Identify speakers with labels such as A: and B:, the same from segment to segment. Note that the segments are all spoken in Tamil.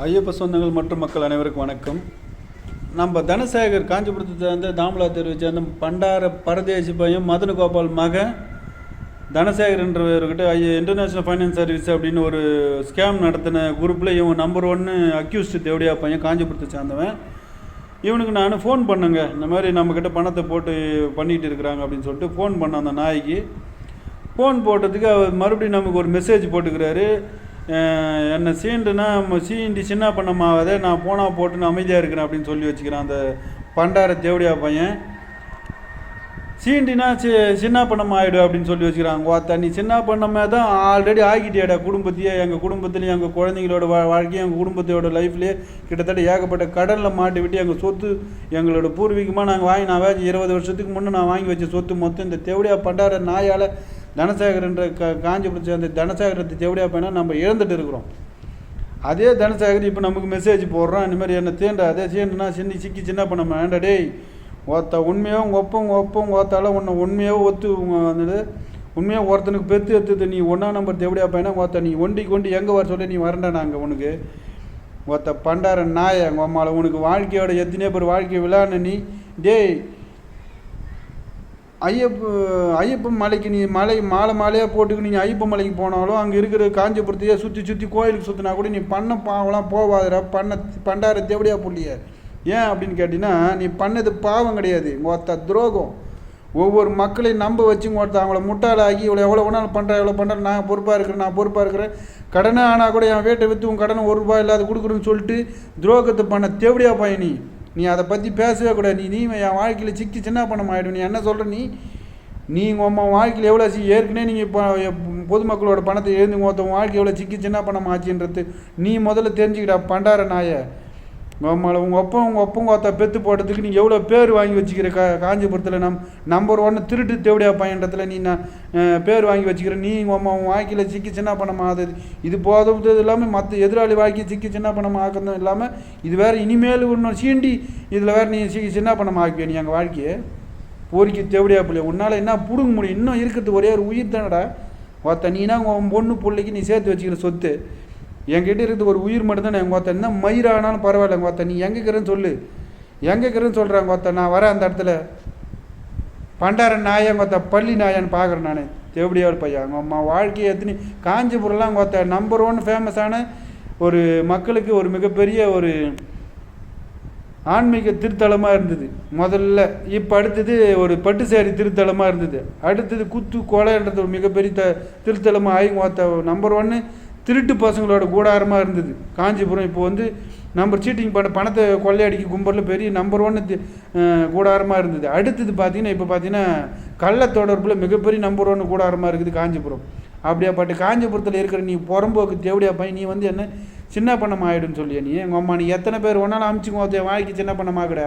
A: ஐயப்ப சொந்தங்கள் மற்றும் மக்கள் அனைவருக்கும் வணக்கம். நம்ம தனசேகர் காஞ்சிபுரத்தை சேர்ந்த தாமலா தெருவை சேர்ந்த பண்டார பரதேசி பையன் மதன கோபால் மகன் தனசேகர்ன்றவர்கிட்ட ஐயா இன்டர்நேஷ்னல் ஃபைனான்ஸ் சர்வீஸ் அப்படின்னு ஒரு ஸ்கேம் நடத்தின குரூப்பில் இவன் நம்பர் ஒன்று அக்யூஸ்டு தேவடியா பையன் காஞ்சிபுரத்தை சேர்ந்தவன். இவனுக்கு நான் ஃபோன் பண்ணேங்க. இந்த மாதிரி நம்மக்கிட்ட பணத்தை போட்டு பண்ணிகிட்டு இருக்கிறாங்க அப்படின்னு சொல்லிட்டு ஃபோன் பண்ண அந்த நாய்க்கு ஃபோன் போட்டதுக்கு அவர் மறுபடியும் நமக்கு ஒரு மெசேஜ் போட்டுக்கிறாரு. என்னை சீண்டுனா சீண்டி சின்ன பண்ணமாவதே நான் போனால் போட்டு நான் அமைதியாக இருக்கிறேன் அப்படின்னு சொல்லி வச்சுக்கிறேன் அந்த பண்டார தேவடியா பையன். சீண்டினா சி சின்ன பண்ணம் ஆகிடு அப்படின்னு சொல்லி வச்சுக்கிறாங்க ஓத்தா நீ சின்ன பண்ணமே தான் ஆல்ரெடி ஆகிட்டியாடா குடும்பத்தையே. எங்கள் குடும்பத்துலேயும் எங்கள் குழந்தைங்களோட வா வாழ்க்கையும் எங்கள் குடும்பத்தோட லைஃப்லேயே கிட்டத்தட்ட ஏகப்பட்ட கடலில் மாட்டி விட்டு எங்கள் சொத்து எங்களோட பூர்வீகமாக நாங்கள் வாங்கி நான் வேறு இருபது வருஷத்துக்கு முன்னே நான் வாங்கி வச்ச சொத்து மொத்தம் இந்த தேவடியா பண்டார நாயால் தனசேகரன்ற க காஞ்சிபுரம் சேர்ந்த தனசேகரத்தை தேவடியா பையனை நம்ம இழந்துட்டு இருக்கிறோம். அதே தனசேகர் இப்போ நமக்கு மெசேஜ் போடுறான் இந்த மாதிரி என்ன தேண்டா அதே சீண்டுனா சின்ன சிக்கி சின்ன பண்ண வேண்டா டேய் ஒத்த உண்மையாக ஒப்பம் ஒப்பம் ஒத்தால உன்னை உண்மையாக ஒத்து வந்துட்டு உண்மையாக ஒருத்தனுக்கு பெற்று எடுத்தது நீ ஒன்றா நம்பர் தேவடியா பையனா ஒருத்த நீ ஒண்டி கொண்டு எங்கே வர சொல்லி நீ வரண்டா நாங்கள் உனக்கு. ஒருத்த பண்டார நாய உங்கள் அம்மாவில் உனக்கு வாழ்க்கையோட எத்தனையோ பேர் வாழ்க்கை விழான்னு நீ டேய் ஐயப்ப ஐயப்பன் மலைக்கு நீ மலை மாலை மாலையாக போட்டுக்கு நீங்கள் ஐயப்பன் மலைக்கு போனாலும் அங்கே இருக்கிற காஞ்சிபுரத்தையே சுற்றி சுற்றி கோயிலுக்கு சுற்றினா கூட நீ பண்ண பாவம்லாம் போவாதடா. பண்ண பண்டார தேவடியா புள்ளிய. ஏன் அப்படின்னு கேட்டிங்கன்னா நீ பண்ணது பாவம் கிடையாது. ஒருத்த துரோகம். ஒவ்வொரு மக்களையும் நம்ப வச்சு ஒருத்த அவங்கள முட்டாளாகி இவ்வளோ எவ்வளோ வேணாலும் பண்ணுறேன் எவ்வளோ பண்ணுறேன் நான் பொறுப்பாக இருக்கிறேன் நான் பொறுப்பாக இருக்கிறேன். கடனே ஆனால் கூட என் வீட்டை விற்று உன் கடனை ஒரு ரூபாய் இல்லாத கொடுக்குறேன்னு சொல்லிட்டு துரோகத்தை பண்ண தேவடியா பயணி நீ அதை பற்றி பேசவே கூடாது. நீ நீ என் வாழ்க்கையில் சிக்கி சின்ன பணம் ஆகிடும் நீ என்ன சொல்கிற நீ நீ உங்கள் வாழ்க்கையில் எவ்வளோ சி ஏற்கனவே நீங்கள் இப்போ பொதுமக்களோட பணத்தை எழுந்து ஒருத்தவங்க வாழ்க்கை எவ்வளோ சிக்கி சின்ன பணம் ஆச்சுன்றது நீ முதல்ல தெரிஞ்சுக்கிட்ட பண்டார நாயை. உங்கள் அம்மாவில் உங்கள் ஒப்பம் உங்கள் ஒப்பம் ஒருத்த பெத்து போட்டதுக்கு நீ எவ்வளோ பேர் வாங்கி வச்சுக்கிற கா காஞ்சிபுரத்தில் நம் நம்பர் ஒன்று திருட்டு தேவடியா பையன்றத்தில் நீ நான் பேர் வாங்கி வச்சுக்கிற. நீ உங்கள் அம்மா உன் வாழ்க்கையில் சிக்கி சின்ன பணம் ஆகுது? இது போதும் இல்லாமல் மற்ற எதிராளி வாழ்க்கையை சிக்கி சின்ன பணம் ஆக்கிறதும் இல்லாமல் இது வேறு இனிமேல் இன்னும் சீண்டி இதில் வேறு நீ சிக்கி சின்ன பணம் ஆக்குவிய நீ எங்கள் வாழ்க்கையை? போரிக்கு தேவடியா பிள்ளை உன்னால் என்ன பிடுங்க முடியும்? இன்னும் இருக்கிறது ஒரே ஒரு உயிர் தானடா? ஒருத்த நீனா உன் பொண்ணு பிள்ளைக்கு நீ சேர்த்து வச்சுக்கிற சொத்து? என்கிட்ட இருக்குது ஒரு உயிர் மட்டும்தான் எங்கள் ஒருத்தன் என்ன மயிரானாலும் பரவாயில்ல எங்கள் ஒருத்தன் நீ எங்கே இருக்கிறேன்னு சொல்லு. எங்கே இருக்கிறேன்னு சொல்கிறாங்க ஒருத்தன் நான் வரேன் அந்த இடத்துல. பண்டார நாயன் கொத்த பள்ளி நாயான்னு பார்க்குறேன் நான். தேவடியாவில் பையன் அவங்க அம்மா வாழ்க்கையை எத்தனை காஞ்சிபுரம்லாம் கொத்த நம்பர் ஒன் ஃபேமஸான ஒரு மக்களுக்கு ஒரு மிகப்பெரிய ஒரு ஆன்மீக திருத்தலமாக இருந்தது. முதல்ல இப்போ அடுத்தது ஒரு பட்டு சேரி திருத்தலமாக இருந்தது. அடுத்தது குத்து கொலைன்றது ஒரு மிகப்பெரிய த திருத்தலமாக ஆகி ஒருத்த நம்பர் ஒன்று திருட்டு பசங்களோட கூடாரமாக இருந்தது. காஞ்சிபுரம் இப்போ வந்து நம்பர் சீட்டிங் பண்ண பணத்தை கொள்ளையடிக்க கும்பலில் பெரிய நம்பர் ஒன்று கூடாரமாக இருந்தது. அடுத்தது பார்த்தீங்கன்னா இப்போ பார்த்தீங்கன்னா கள்ள தொடர்பில் மிகப்பெரிய நம்பர் ஒன்று கூடாரமாக இருக்குது காஞ்சிபுரம். அப்படியாப்பட்ட காஞ்சிபுரத்தில் இருக்கிற நீ புறம்போக்கு தேவடியா பையன் நீ வந்து என்ன சின்ன பண்ணம் ஆகிடும்னு சொல்லியா நீ? எங்கள் அம்மா நீ எத்தனை பேர் ஒன்றாலும் அமிச்சுக்கோ ஒருத்தன் வாழ்க்கை சின்ன பணமாகடா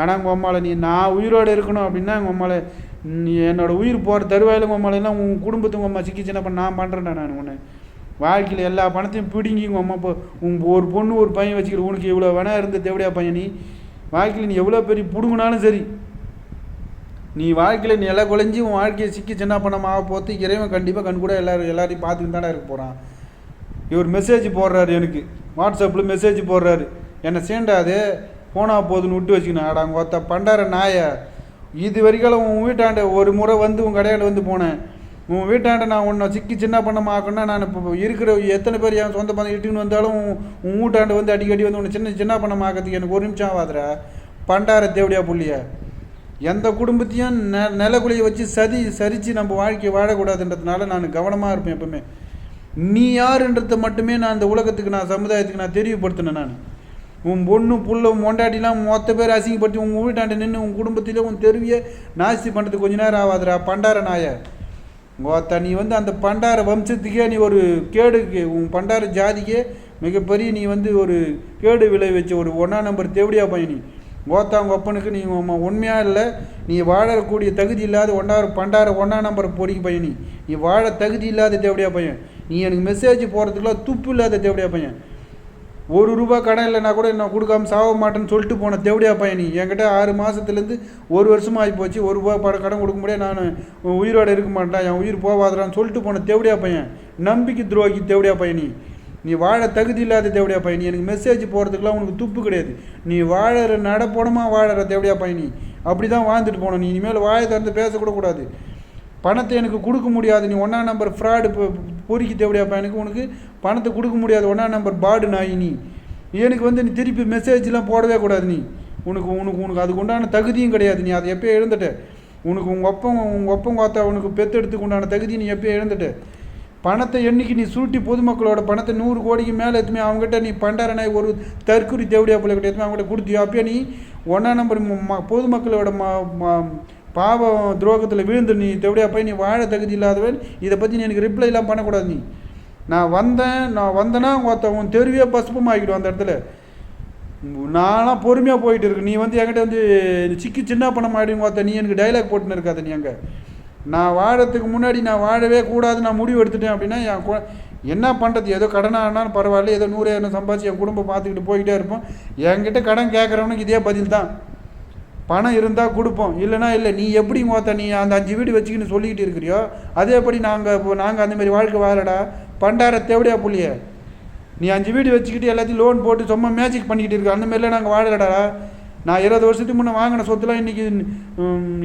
A: ஆனால் உங்கள் அம்மாவில் நீ நான் உயிரோடு இருக்கணும் அப்படின்னா உங்கள் அம்மாவில் என்னோடய உயிர் போகிற தருவாயில் உங்கள் அம்மாலாம் உன் குடும்பத்துக்கு உங்கள் அம்மா சிக்கி சின்ன பண்ண நான் பண்ணுறேன்டா நான் உன்னை. வாழ்க்கையில் எல்லா பணத்தையும் பிடுங்கி உங்கள் அம்மா இப்போ ஒரு பொண்ணு ஒரு பையன் வச்சுக்கிற உனக்கு இவ்வளோ வேணா இருந்த தேவடியா பையன் நீ வாழ்க்கையில் நீ எவ்வளோ பெரிய பிடுங்கினாலும் சரி நீ வாழ்க்கையில் நீ எல்லாம் குலைஞ்சி உன் வாழ்க்கையை சிக்கி சின்ன பண்ணமாக போத்து இறைவன் கண்டிப்பாக கண் கூட எல்லாரும் எல்லாரையும் பார்த்துக்கிட்டு தானே இருக்க போகிறான் இவர் மெசேஜ் போடுறாரு எனக்கு. வாட்ஸ்அப்பில் மெசேஜ் போடுறாரு. என்னை சேண்டாது போனால் போதுன்னு விட்டு வச்சுக்கணும் அடா ஒத்த பண்டார நாய. இது வரைக்கும் உன் வீட்டாண்ட ஒரு முறை வந்து உன் கடையாண்ட வந்து போனேன். உன் வீட்டாண்ட நான் உன்னை சிக்கி சின்ன பண்ணமாக்கணும்னா நான் இப்போ இருக்கிற எத்தனை பேர் என் சொந்த பந்தம் இட்டுன்னு வந்தாலும் உன் வீட்டாண்ட வந்து அடிக்கடி வந்து உன்னை சின்ன சின்ன பண்ணமாக்கிறதுக்கு எனக்கு ஒரு நிமிஷம் ஆகாதுடா. பண்டார தேவடியா புள்ளிய. எந்த குடும்பத்தையும் நெ நிலக்குழியை வச்சு சதி சரித்து நம்ம வாழ்க்கையை வாழக்கூடாதுன்றதுனால நான் கவனமாக இருப்பேன் எப்பவுமே. நீ யாருன்றதை மட்டுமே நான் இந்த உலகத்துக்கு நான் சமுதாயத்துக்கு நான் தெரியப்படுத்தினேன் நான். உன் பொண்ணு புள்ள மொண்டாட்டிலாம் மொத்த பேர் அசிங்கப்படுத்தி உன் வீட்டாண்ட நின்று உன் குடும்பத்திலே உன் தெருவியை நாஸ்தி பண்ணுறதுக்கு கொஞ்ச நேரம் ஆகாதுடா பண்டார நாய. ஒருத்த நீ வந்து அந்த பண்டார வம்சத்துக்கே நீ ஒரு கேடுக்கு உன் பண்டார ஜாதிக்கே மிகப்பெரிய நீ வந்து ஒரு கேடு விளைவிச்ச ஒரு ஒன்றா நம்பர் தேவடியா பையன் நீ. கோத்தா உங்கள் நீ உண்மையாக இல்லை நீ வாழக்கூடிய தகுதி இல்லாத ஒன்றாறு பண்டார ஒன்றா நம்பர் பொடிக்கு பையன் நீ. நீ வாழ தகுதி இல்லாத தேவடியா பையன். நீ எனக்கு மெசேஜ் போகிறதுக்குலாம் துப்பு இல்லாத தேவடியா பையன். ஒரு ரூபா கடன் இல்லைனா கூட நான் கொடுக்காம சாக மாட்டேன்னு சொல்லிட்டு போன தேவடியா பையன் நீ. என்கிட்ட ஆறு மாதத்துலேருந்து ஒரு வருஷமாக ஆகி போச்சு ஒரு ரூபா பட கடன் கொடுக்க முடியாது. நான் உயிரோடு இருக்க மாட்டேன். என் உயிர் போகாதான்னு சொல்லிட்டு போன தேவடியா பையன். நம்பிக்கை துரோகி தேவடியா பையனி நீ. வாழ தகுதி இல்லாத தேவடியா பையனி எனக்கு மெசேஜ் போகிறதுக்குலாம் உனக்கு துப்பு கிடையாது. நீ வாழற நடப்படமாக வாழற தேவடியா பையனி அப்படி தான் வாழ்ந்துட்டு போகணும் நீ இனிமேல் வாயை திறந்து பேசக்கூட கூடாது. பணத்தை எனக்கு கொடுக்க முடியாது. நீ ஒன்றா நம்பர் ஃப்ராடு பொறுக்கி தேவடியா பையனுக்கு உனக்கு பணத்தை கொடுக்க முடியாது. ஒன்றா நம்பர் பாடு நாய் நீ. எனக்கு வந்து நீ திருப்பி மெசேஜ்லாம் போடவே கூடாது நீ. உனக்கு உனக்கு உனக்கு அதுக்கு உண்டான தகுதியும் கிடையாது. நீ அதை எப்போயே எழுந்துட்ட உனக்கு உங்கள் ஒப்பம் உங்கள் ஒப்பம் பார்த்தா உனக்கு பெத்தெடுத்துக்கு உண்டான தகுதி நீ எப்போயே எழுந்துட்ட பணத்தை என்னைக்கு நீ சுருட்டி பொதுமக்களோட பணத்தை நூறு கோடிக்கு மேலே எத்துமே அவங்ககிட்ட நீ பண்டாரனாய் ஒரு தற்குறி தேவடியா பிள்ளைகிட்ட எத்துமே அவங்ககிட்ட கொடுத்தியோ? அப்பயே நீ ஒன்றா நம்பர் ம பொதுமக்களோட ம பாவம் துரோகத்தில் விழுந்து நீ தேவடியா போய் நீ வாழ தகுதி இல்லாதவன் இதை பற்றி நீ எனக்கு ரிப்ளைலாம் பண்ணக்கூடாது நீ. நான் வந்தேன் நான் வந்தேன்னா ஒருத்த உன் தெருவியே பசுப்பும் ஆகிடும் அந்த இடத்துல. நான்லாம் பொறுமையாக போயிட்டு இருக்கு நீ வந்து என்கிட்ட வந்து சிக்கி சின்ன பணம் ஆகிடும் ஒருத்த நீ எனக்கு டைலாக் போட்டுன்னு இருக்காத நீ அங்கே. நான் வாழறதுக்கு முன்னாடி நான் வாழவே கூடாது நான் முடிவு எடுத்துட்டேன் அப்படின்னா என் கு என்ன பண்ணுறது ஏதோ கடனாக ஆனாலும் பரவாயில்ல. ஏதோ நூறு இரநூறு சம்பாதிச்சு என் குடும்பம் பார்த்துக்கிட்டு போய்கிட்டே இருப்போம். என்கிட்ட கடன் கேட்குறவனுக்கு இதே பதில் தான். பணம் இருந்தால் கொடுப்போம். இல்லைனா இல்லை நீ எப்படி மோத்த நீ அந்த அஞ்சு வீடு வச்சுக்கின்னு சொல்லிக்கிட்டு இருக்கிறியோ அதேபடி நாங்கள் இப்போ நாங்கள் அந்தமாரி வாழ்க்கை வாழடா பண்டார தேவடியா புள்ளிய. நீ அஞ்சு வீடு வச்சுக்கிட்டு எல்லாத்தையும் லோன் போட்டு சும்மா மேஜிக் பண்ணிக்கிட்டு இருக்க. அந்தமாதிரிலாம் நாங்கள் வாழலடா. நான் இருபது வருஷத்துக்கு முன்னே வாங்கின சொத்துலாம் இன்றைக்கி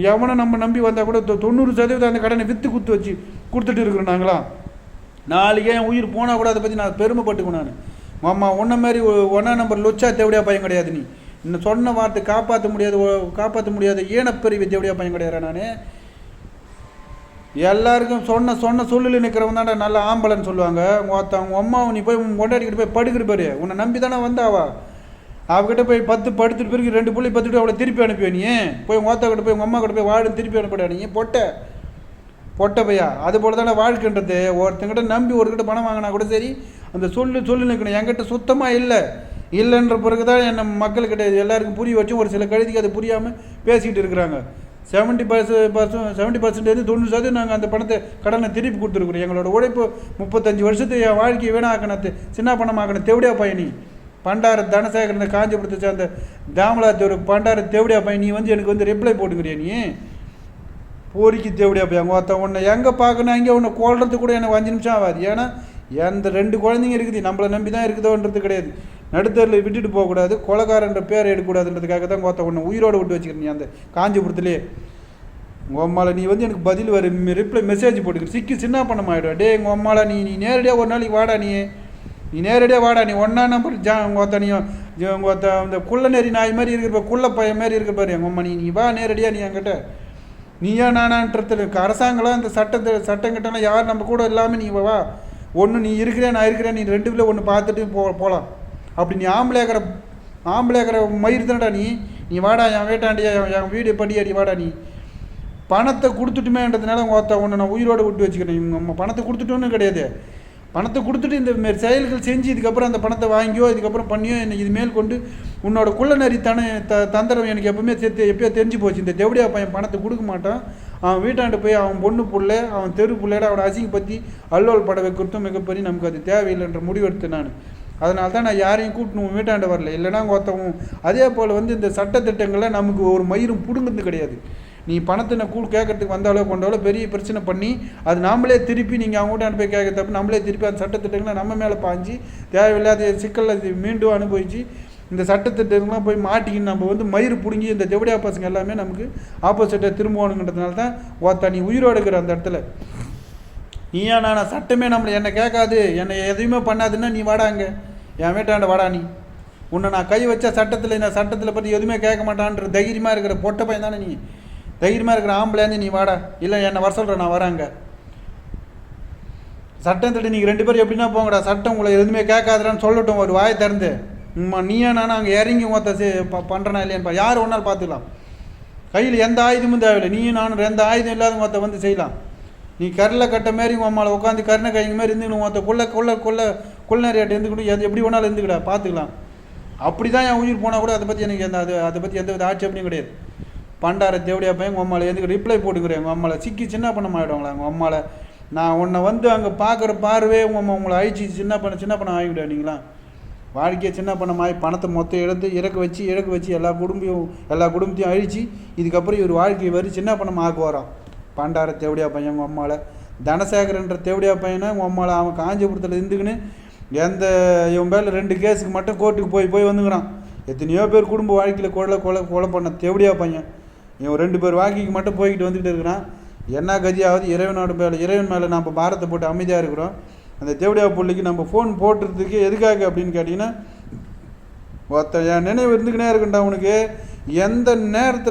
A: எவனை நம்ம நம்பி வந்தால் கூட தொண்ணூறு சதவீதம் அந்த கடனை விற்று குத்து வச்சு கொடுத்துட்டு இருக்கிறோம் நாங்களாம் நாளைக்கே என் உயிர் போனால் கூட அதை பற்றி நான் பெருமைப்பட்டுக்கணும் நான். மாமா உன்ன மாதிரி ஒ- நம்பர் லொச்சா தேவடியா பையன் கிடையாது நீ. இன்னும் சொன்ன வார்த்தை காப்பாற்ற முடியாது காப்பாற்ற முடியாத ஈனப்பெரிய வித்தியோடைய பையன் கிடையாது நான்? எல்லாருக்கும் சொன்ன சொன்ன சொல்லில் நிற்கிறவன் தான்டா நல்ல ஆம்பளைன்னு சொல்லுவாங்க. ஒருத்தன் உங்கள் அம்மா நீ போய் உன் கொண்டாடிக்கிட்டு போய் படுக்கிறப்பாரு உன்னை நம்பி தானே வந்தாவா? அவகிட்ட போய் பத்து படுத்துட்டு பிறகு ரெண்டு புள்ளி பத்துட்டு அவளை திருப்பி அனுப்புவேன் நீ? போய் உங்கள் ஓத்தா கிட்ட போய் உங்கள் அம்மா கிட்ட போய் வாழும் திருப்பி அனுப்பிடா நீ? பொட்டை. பொட்டை பையா. அது போல தானே வாழ்க்கைன்றது. ஒருத்தங்கிட்ட நம்பி ஒருக்கிட்ட பணம் வாங்கினா கூட சரி அந்த சொல்லு சொல்லு நிற்கணும் என்கிட்ட சுத்தமாக இல்லை. இல்லைன்ற பிறகு தான் என்ன மக்கள்கிட்ட கிடையாது எல்லாருக்கும் புரிய வச்சும் ஒரு சில கழுதிக்கு அது புரியாமல் பேசிக்கிட்டு இருக்கிறாங்க. செவன்ட்டி பர்ச பர்சன்ட் செவன்ட்டி பர்சன்டேஜ் தொண்ணூறு சதவீதம் நாங்கள் அந்த பணத்தை கடனை திருப்பி கொடுத்துருக்குறோம். எங்களோட உழைப்பு முப்பத்தஞ்சு வருஷத்து என் வாழ்க்கையை வீணாக்கின சின்ன பணமாக்கின தெவடியா பயணி பண்டார தனசேகரன் காஞ்சிபுரத்தை சேர்ந்த தாமலா தேவர் பண்டார தேவடியா பையன் நீ வந்து எனக்கு வந்து ரிப்ளை போட்டுக்கிறியா நீ? போரிக்கு தேவடியா பையன் ஒருத்தன் உன்னை எங்கே பார்க்கணும் அங்கே உன்னை கொள்றது கூட எனக்கு அஞ்சு நிமிஷம் ஆகாது. ஏன்னா எந்த ரெண்டு குழந்தைங்க இருக்குது நம்மளை நம்பி தான் இருக்குதோன்றது கிடையாது. நடுத்தரில் விட்டுட்டு போகக்கூடாது கொலகாரன்ற பேர் எடுக்கக்கூடாதுன்றதுக்காக தான் ஒருத்தன் உன்னை உயிரோடு விட்டு வச்சுக்கிறேன் நீ அந்த காஞ்சிபுரத்துலேயே உங்கள் அம்மாவில் நீ வந்து எனக்கு பதில் வர ரிப்ளை மெசேஜ் போட்டுக்கிற. சிக்கி சின்ன பண்ண ஆகிடும் டே உங்கள் அம்மாவில் நீ நீ நேரடியாக ஒரு நாளைக்கு வாடா நீ. நீ நேரடியாக வாடா நீ ஒன்றா நம்பர் ஜா உங்கள் ஒத்தனையும் உங்கள் ஒத்த அந்த குள்ள நெறி நாய் மாதிரி இருக்கிற குள்ள பையன் மாதிரி இருக்கிற பாரு எங்கள் அம்மா நீ நீ வா நேரடியாக நீ என்கிட்ட. நீயா நானான்றது அரசாங்கம்லாம் இந்த சட்டத்தை சட்டங்கிட்டலாம் யார் நம்ம கூட இல்லாமல் நீ வா. ஒன்று நீ இருக்கிறேன் நான் இருக்கிறேன் நீ ரெண்டு பேரும் ஒன்று பார்த்துட்டு போ போகலாம் அப்படி நீ ஆம்பளையாக்கிற ஆம்பளையாக்கிற மயிர் தானடா நீ. நீ வாடா என் வேட்டாண்டியா என் வீடு படியாடி வாடா நீ. பணத்தை கொடுத்துட்டுமேன்றதுனால ஒருத்த உன்னை நான் உயிரோடு விட்டு வச்சுக்கிறேன். இவங்க பணத்தை கொடுத்துட்டோன்னு கிடையாது. பணத்தை கொடுத்துட்டு இந்த மாரி செயல்கள் செஞ்சு இதுக்கப்புறம் அந்த பணத்தை வாங்கியோ இதுக்கப்புறம் பண்ணியோ என்னை இது மேல் கொண்டு உன்னோட குள்ளநரி தன த தந்திரம் எனக்கு எப்பவுமே சேர்த்து எப்பயோ தெரிஞ்சு போச்சு. இந்த தேவடியா பையன் பணத்தை கொடுக்க மாட்டான். அவன் வீட்டாண்டு போய் அவன் பொண்ணு புள்ள அவன் தெரு பிள்ளையோட அவனை அசிங்கப்படுத்தி அல்லோல் பட வைக்கிறதும் மிகப்பெரிய நமக்கு அது தேவையில்லைன்ற முடிவெடுத்தேன் நான். அதனால தான் நான் யாரையும் கூட்டணும் உன் வீட்டாண்ட வரல. இல்லைன்னா ஒருத்தவும் அதே போல் வந்து இந்த சட்டத்திட்டங்களை நமக்கு ஒரு மயிரும் பிடுங்குறது கிடையாது. நீ பணத்தை நான் கூழ் கேட்கறதுக்கு வந்தாலோ கொண்டாலோ பெரிய பிரச்சனை பண்ணி அது நாமளே திருப்பி நீங்கள் அவங்க வீட்டாண்ட போய் கேட்க தப்பு நம்மளே திருப்பி அந்த சட்டத்திட்டங்களை நம்ம மேலே பாஞ்சு தேவையில்லாத சிக்கலில் இது மீண்டும் அனுபவிச்சு இந்த சட்டத்திட்டங்கள்லாம் போய் மாட்டிக்கின்னு நம்ம வந்து மயிறு பிடுங்கி இந்த ஜவுடியா பசங்க எல்லாமே நமக்கு ஆப்போசிட்டாக திரும்பணுங்கிறதுனால தான் ஒருத்த நீ உயிரோடு இருக்கிற அந்த இடத்துல. நீயா நான் சட்டமே நம்மளை என்னை கேட்காது என்னை எதையுமே பண்ணாதுன்னா நீ வாடாங்க என் வீட்டாண்ட வாடா நீ. உன்னை நான் கை வச்ச சட்டத்தில் இந்த சட்டத்தில் பற்றி எதுவுமே கேட்க மாட்டான்ற தைரியமாக இருக்கிற பொட்ட பையன் தானே நீ. தைரியமாக இருக்கிற ஆம்பளையாந்து நீ வாடா. இல்லை என்னை வர சொல்கிற நான் வராங்க சட்டம் தட்டி நீங்கள் ரெண்டு பேரும் எப்படின்னா போங்கடா. சட்டம் உங்களை எதுவுமே கேட்காதுடான்னு சொல்லட்டும் ஒரு வாயை திறந்து. உம்மா நீயா நானும் அங்கே இறங்கி ஒருத்த பண்ணுறனா இல்லையான்னு யார் ஒன்றால் பார்த்துக்கலாம். கையில் எந்த ஆயுதமும் தேவையில்லை. நீயும் நானும் எந்த ஆயுதம் இல்லாத ஒருத்த வந்து செய்யலாம். நீ கரில் கட்ட மாரி உன் மேலே உட்காந்து கருணை கைங்க மாதிரி இருந்துக்கணும் ஒருத்த கொள்ள கொள்ள கொள்ள கொள்ளநேரியாட்ட இருந்துக்கிட்டு எது எப்படி வேணாலும் இருந்துக்கடா பார்த்துக்கலாம். அப்படி தான் என் உயிர் போனால் கூட அதை பற்றி எனக்கு எந்த அது அதை பற்றி எந்த வித ஆட்சேபனையும் கிடையாது. பண்டார தேவடியா பையன் உங்கள் அம்மாவில் எதுக்கு ரிப்ளை போட்டுக்கிறேன். உங்கள் அம்மாவில் சிக்கி சின்ன பண்ண மாட்டோங்களா? உங்கள் அம்மாவில் நான் உன்னை வந்து அங்கே பார்க்குற பார்வையே உங்கள் அம்மா உங்களை அழிச்சு சின்ன பண்ண சின்ன பண்ண ஆகிவிட வாழ்க்கையை சின்ன பண்ணமாயி பணத்தை மொத்தம் எடுத்து இறக்க வச்சு இறக்க வச்சு எல்லா குடும்பையும் எல்லா குடும்பத்தையும் அழிச்சு இதுக்கப்புறம் இவர் வாழ்க்கையை வரி சின்ன பண்ணம் ஆக்க பண்டார தேவடியா பையன் உங்கள் அம்மாவில் தனசேகரன்ற தேவடியா பையனை உங்கள் அம்மாவில் அவன் காஞ்சிபுரத்தில் இருந்துக்கின்னு எந்த இவன் பேரில் ரெண்டு கேஸுக்கு மட்டும் கோர்ட்டுக்கு போய் போய் வந்துக்கிறான். எத்தனையோ பேர் குடும்ப வாழ்க்கையில் கொலை கொலை கொலை பண்ண தேவடியா பையன். இவன் ரெண்டு பேர் வாழ்க்கைக்கு மட்டும் போய்கிட்டு வந்துக்கிட்டு இருக்கிறான். என்ன கதியாவது இறைவனோட மேலே இறைவன் மேலே நம்ம பாரத்தை போட்டு அமைதியாக இருக்கிறோம். அந்த தேவடியா பிள்ளைக்கு நம்ம ஃபோன் போட்டுறதுக்கு எதுக்காக அப்படின்னு கேட்டிங்கன்னா ஒருத்தன் என் நினைவு இருந்துக்கினே இருக்குண்டா உனக்கு. எந்த நேரத்தில்